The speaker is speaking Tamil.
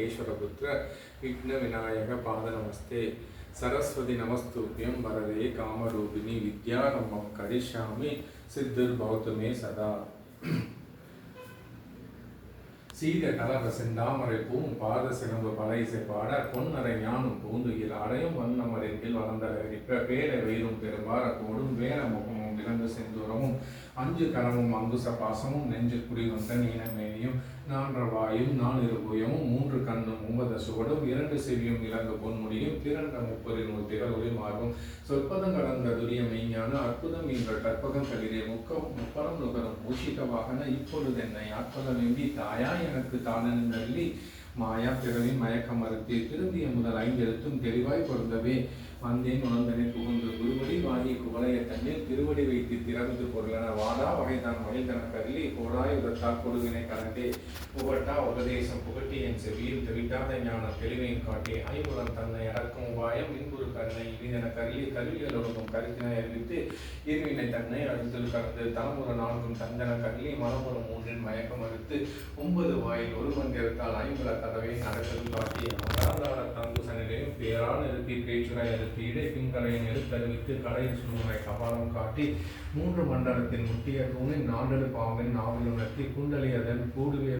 மகேஸ்வரபுத்திர விக்ன விநாயக பாத நமஸ்தே சரஸ்வதி நமஸ்துபியம் வரதே காமரூபிணி வித்யாரம்பம் கரிஷாமி சித்தர் பௌத்தமே சதா. சீத கலர செந்தாமரை பூவும் பாத சிலம்பு பழைசை பாட பொன்னரை ஞானும் பூந்துகில் அடையும் வண்ணமரின்பில் வளர்ந்த இப்ப பேரை வெயிலும் பெரும்பார கோடும் வேற முகமும் விலங்கு செந்தூரமும். அஞ்சு கரமும் அங்குச பாசமும் நெஞ்சு குடி வந்த நீனமேனியும். நான்ற வாயும் நாலிரு புயமும் மூன்று கண் ஒன்பது சுவடும் இரண்டு செவியும் இலங்கு பொன்முடியும் திரண்ட முப்பரின் ஒரு திகழொலி மார்பும் சொற்பதம் கடந்த துரிய மெய்ஞான அற்புதம் என்ற கற்பகம் கலிரே முக்கம். முப்பரம் நுகரும் மூஷிக வாகன இப்பொழுது என்னை ஆற்பதம் எம்பி தாயா எனக்கு தானன் நல்லி மாயா பிறவி மயக்கம் மறுத்து திரும்பிய முதல் ஐந்தெழுத்தும் தெளிவாய் பொருந்தவே. வந்தேன் உணர்ந்தனை புகுந்து குருவடி வாங்கி குவளைய தண்ணீர் திருவடி வைத்து திறந்து பொருளென வாடா வகைதான் மகிழ்ந்தன கருளி கோடாய் உதத்தால் கொடுவினை கலந்தே. புகட்டா உபதேசம் புகட்டி என் செவியில் திருட்டாத ஞான தெளிவையும் காட்டி. ஐம்புலம் தன்னை அடக்கும் உபாயம் இன்புறு கருணை இனிதன கருளி கல்வியல் கருத்தினை அறிவித்து இருவினை தன்னை அடுத்தல் கடந்து தலைமுறை நான்கும் சந்தன கருளி மலமுறை மூன்றின் மயக்கம் அறுத்து ஒன்பது வாயில் ஒரு மந்திரத்தால் ஐம்புல கதவை நடக்கல் காட்டி அமராதார தங்குசனிலையும் பேரால் நிறுத்தி பேச்சுரை அறுத்தி இடை பின்களையை எழுத்தறிவித்து கடையில் சுடுமுறை கபாலம் காட்டி மூன்று மண்டலத்தின் முட்டிய தூணின் நாடெழு பாம்பின் நாவல் உணர்த்தி குண்டலி அதன் கூடுவே